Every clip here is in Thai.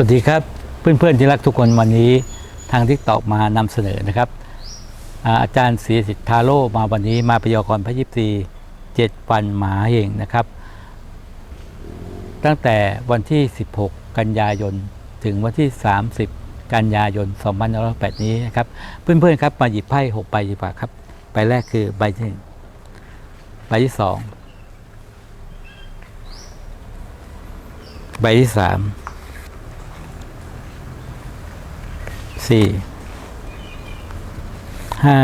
สวัสดีครับเพื่อนๆที่รักทุกคนวันนี้ทางทิกตอกมานำเสนอนะครับ อาจารย์ศรีสิทธาโลมาวันนี้มาพยากรณ์พระยิบซีเจ็ดวันหมาเองนะครับ ตั้งแต่วันที่ 16 กันยายน ถึงวันที่ 30 กันยายน2568นี้นะครับ เพื่อนๆครับมาหยิบไพ่6ใบดีกว่าครับใบแรกคือใบที่หนึ่งใบที่สองใบที่สาม สี่ห้า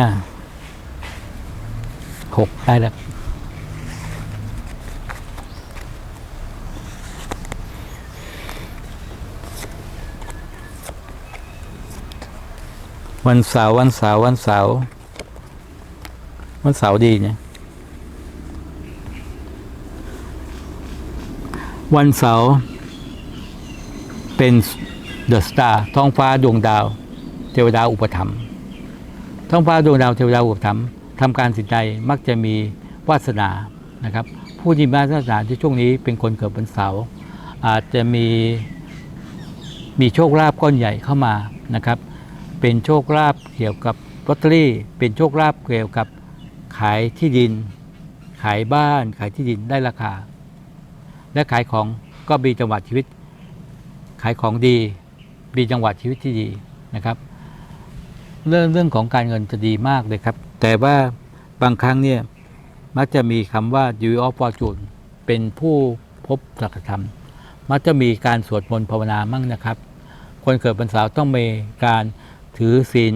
หกได้แล้ววันเสาร์วันเสาร์วันเสาร์วันเสาร์ดีเนี่ยวันเสาร์เป็นเดอะสตาร์ท้องฟ้าดวงดาว เทวดาอุปถัมภ์ท้องฟ้าดวงดาวเทวดาอุปถัมภ์ทำการสิ่งใดมักจะมีวาสนานะครับ ผู้ที่มีวาสนาที่ช่วงนี้เป็นคนเกิดวันเสาร์อาจจะมีมีโชคลาภก้อนใหญ่เข้ามานะครับ เป็นโชคลาภเกี่ยวกับลอตเตอรี่ เป็นโชคลาภเกี่ยวกับขายที่ดิน ขายบ้านขายที่ดินได้ราคา และขายของก็มีจังหวะชีวิต ขายของดีมีจังหวะชีวิตที่ดีนะครับ เรื่องเรื่องของการเงินจะดีมากเลยครับ แต่ว่าบางครั้งเนี่ยมักจะมีคำว่า d u of fortune เป็นผู้พบสัจธรรม มักจะมีการสวดมนต์ภาวนามั่งนะครับ คนเกิดวันเสาร์ต้องมีการถือศีล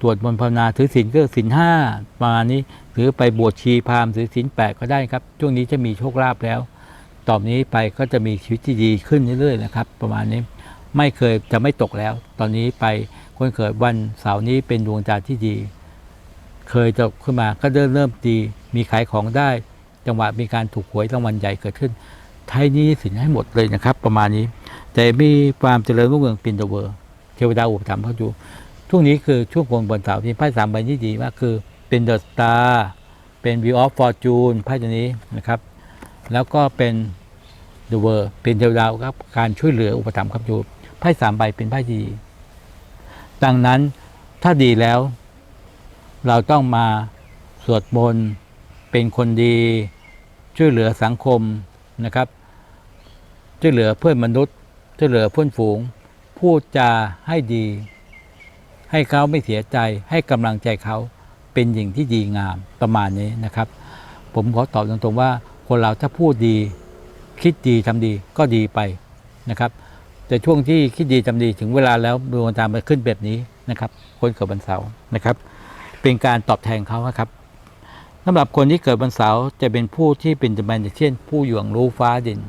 ตรวจมนต์ภาวนาถือศีลก็ศีลห้าประมาณนี้หรือไปบวชชีพราหมณ์ถือศีลแปดก็ได้ครับ ช่วงนี้จะมีโชคลาภแล้ว ต่อไปนี้ไปก็จะมีชีวิตที่ดีขึ้นเรื่อยๆนะครับ ประมาณนี้ ไม่เคยจะไม่ตกแล้ว ตอนนี้ไปคนเกิดวันเสาร์นี้เป็นดวงจันทร์ที่ดี เคยจะขึ้นมาก็เริ่มเริ่มดี มีขายของได้ จังหวะมีการถูกหวยรางวัลใหญ่เกิดขึ้นไทยนี้สินให้หมดเลยนะครับ ประมาณนี้ แต่มีความเจริญรุ่งเรืองเป็นตัวเวอร์เทวดาอุปถัมภ์เขาอยู่ช่วงนี้คือช่วงวันเสาร์ที่ไพ่สามใบที่ดีมากคือเป็นเดอะสตาร์เป็นวิวออฟฟอร์จูนไพ่ตัวนี้นะครับ แล้วก็เป็น The World เป็นเทวดาครับการช่วยเหลืออุปถัมภ์ครับอยู่ พ่สามใบเป็นไพ่ที่ดี ดังนั้นถ้าดีแล้ว เราต้องมาสวดมนต์เป็นคนดี ช่วยเหลือสังคมนะครับ ช่วยเหลือเพื่อนมนุษย์ ช่วยเหลือเพื่อนฝูง พูดจาให้ดี ให้เขาไม่เสียใจ ให้กำลังใจเขาเป็นสิ่งที่ดีงามประมาณนี้นะครับ ผมขอตอบตรงๆว่าคนเราถ้าพูดดี คิดดีทำดีก็ดีไปนะครับ แต่ช่วงที่คิดดีทำดีถึงเวลาแล้วดวงตามันขึ้นแบบนี้นะครับ คนเกิดวันเสาร์นะครับ เป็นการตอบแทนเขาครับสำหรับคนที่เกิดวันเสาร์จะเป็นผู้ที่เป็นจำเป็นเช่น ผู้อยู่อย่างรู้ฟ้าดิน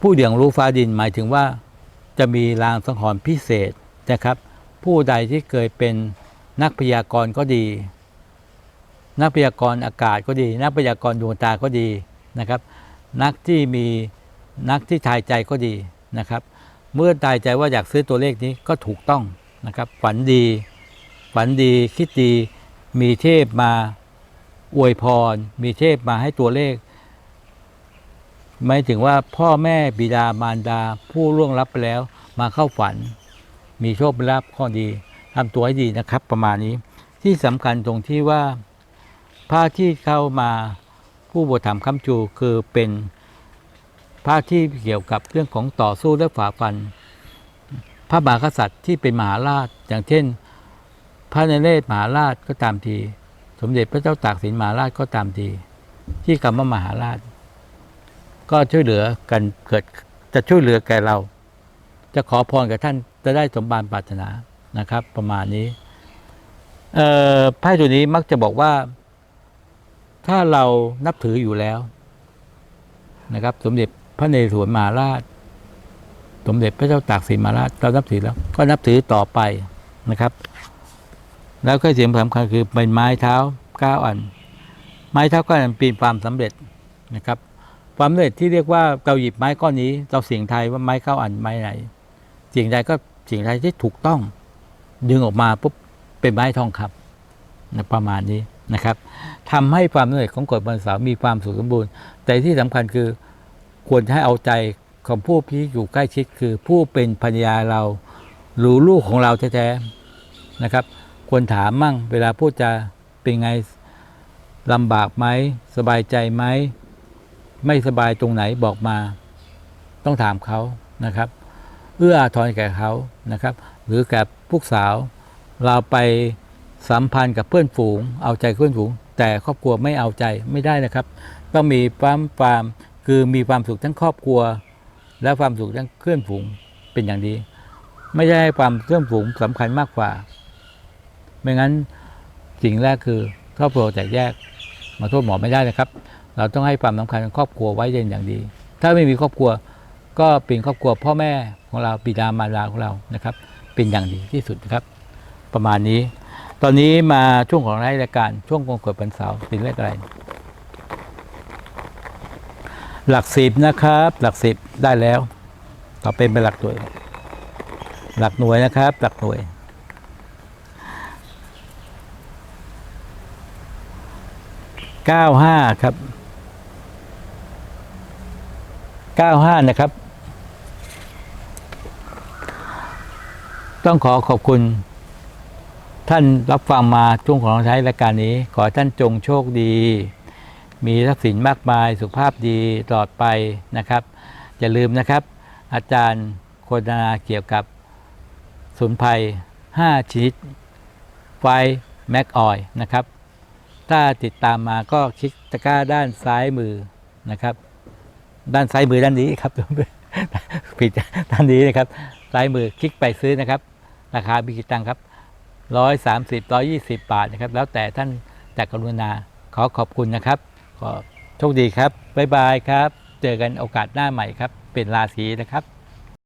ผู้อย่างรู้ฟ้าดินหมายถึงว่าจะมีรางสังหรณ์พิเศษนะครับ ผู้ใดที่เคยเป็นนักพยากรณ์ก็ดี นักพยากรณ์อากาศก็ดี นักพยากรณ์ดวงตาก็ดีนะครับ นักที่มี นักที่ทายใจก็ดีนะครับ เมื่อทายใจว่าอยากซื้อตัวเลขนี้ก็ถูกต้องนะครับ ฝันดี ฝันดีคิดดีมีเทพมาอวยพร มีเทพมาให้ตัวเลขหมายถึงว่าพ่อแม่บิดามารดาผู้ล่วงลับไปแล้ว มาเข้าฝัน มีโชคลาภข้อดีทำตัวให้ดีนะครับ ประมาณนี้ที่สำคัญตรงที่ว่าพระที่เข้ามาผู้บทธรรมคำจูคือเป็น พระที่เกี่ยวกับเรื่องของต่อสู้และฝ่าฟัน พระมหากษัตริย์ที่เป็นมหาราช อย่างเช่น พระนเรศมหาราชก็ตามที สมเด็จพระเจ้าตากสินมหาราชก็ตามที ที่คำว่ามหาราช ก็ช่วยเหลือกันเกิดจะช่วยเหลือแก่เรา จะขอพรกับท่านจะได้สมบานปรารถนานะครับ ประมาณนี้เอ่อไพ่ตัวนี้มักจะบอกว่า ถ้าเรานับถืออยู่แล้วนะครับ สมเด็จ พระนเรศวรมหาราช สมเด็จพระเจ้าตากสินมหาราชเรานับถือแล้ว ก็นับถือต่อไปนะครับ แล้วก็สิ่งสำคัญคือเป็นไม้เท้าเก้าอัน ไม้เท้าเก้าอันเป็นความสำเร็จนะครับ ความสำเร็จที่เรียกว่าเราหยิบไม้ก้อนนี้ เราเสียงไทยว่าไม้เก้าอันไม้ไหนเสียงใดก็เสียงใดที่ถูกต้อง ดึงออกมาปุ๊บเป็นไม้ทองคำนะประมาณนี้นะครับทำให้ความสำเร็จของกฎวันสาร์มีความสุขสมบูรณ์ แต่ที่สำคัญคือ ควรจะให้เอาใจของผู้ที่อยู่ใกล้ชิดคือผู้เป็นภรรยาเราหรือลูกของเราแท้ๆนะครับ ควรถามมั่งเวลาพูดจะเป็นไงลำบากไหมสบายใจไหมไม่สบายตรงไหนบอกมา ต้องถามเขานะครับ เอื้ออาทรแก่เขานะครับ หรือแกับผู้สาว เราไปสัมพันธ์กับเพื่อนฝูง เอาใจเพื่อนฝูง แต่ครอบครัวไม่เอาใจไม่ได้นะครับ ต้องมีความความ คือมีความสุขทั้งครอบครัว และความสุขทั้งเพื่อนฝูงเป็นอย่างดีไม่ใช่ให้ความเพื่อนฝูงสำคัญมากกว่า ไม่งั้นสิ่งแรกคือครอบครัวแตกแยกมาโทษหมอไม่ได้นะครับ เราต้องให้ความสำคัญครอบครัวไว้เป็นอย่างดี ถ้าไม่มีครอบครัวก็เป็นครอบครัวพ่อแม่ของเราบิดามารดาของเรานะครับ เป็นอย่างดีที่สุดนะครับ ประมาณนี้ ตอนนี้มาช่วงของรายการช่วงกงกฎวันเสาร์เป็นเลขอะไร หลักสิบนะครับ หลักสิบได้แล้ว ต่อเป็นเป็นหลักหน่วย หลักหน่วยนะครับ หลักหน่วย เก้าห้าครับ เก้าห้านะครับ ต้องขอขอบคุณท่านรับฟังมาช่วงของเราใช้รายการนี้ ขอท่านจงโชคดี มีทรัพย์สินมากมาย สุขภาพดีตลอดไปนะครับ อย่าลืมนะครับ อาจารย์โฆษณาเกี่ยวกับสมุนไพร5ชนิดไฟแม็กออยนะครับ ถ้าติดตามมาก็คลิกตะกร้าด้านซ้ายมือนะครับ ด้านซ้ายมือด้านนี้ครับผิดด้านนี้นะครับ ซ้ายมือคลิกไปซื้อนะครับ ราคาบิกิตังครับร้อยสามสิบร้อยี่สิบบาทนะครับ แล้วแต่ท่านจากกรุณาขอขอบคุณนะครับ ก็โชคดีครับ บ๊ายบายครับ เจอกันโอกาสหน้าใหม่ครับ เป็นราศีนะครับ